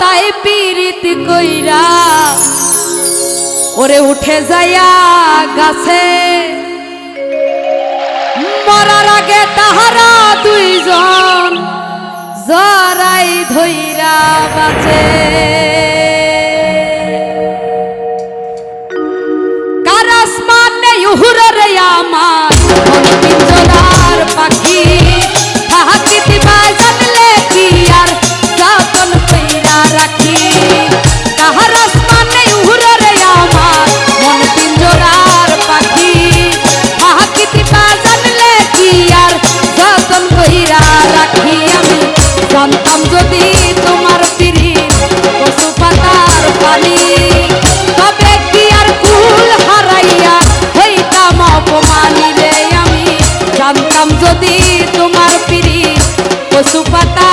তাই পীড়িত কইরা ওরে উঠে যাইয়া গাছে। মরার আগে তাহারা দুইজন জরাই ধৈরা বাজে su pata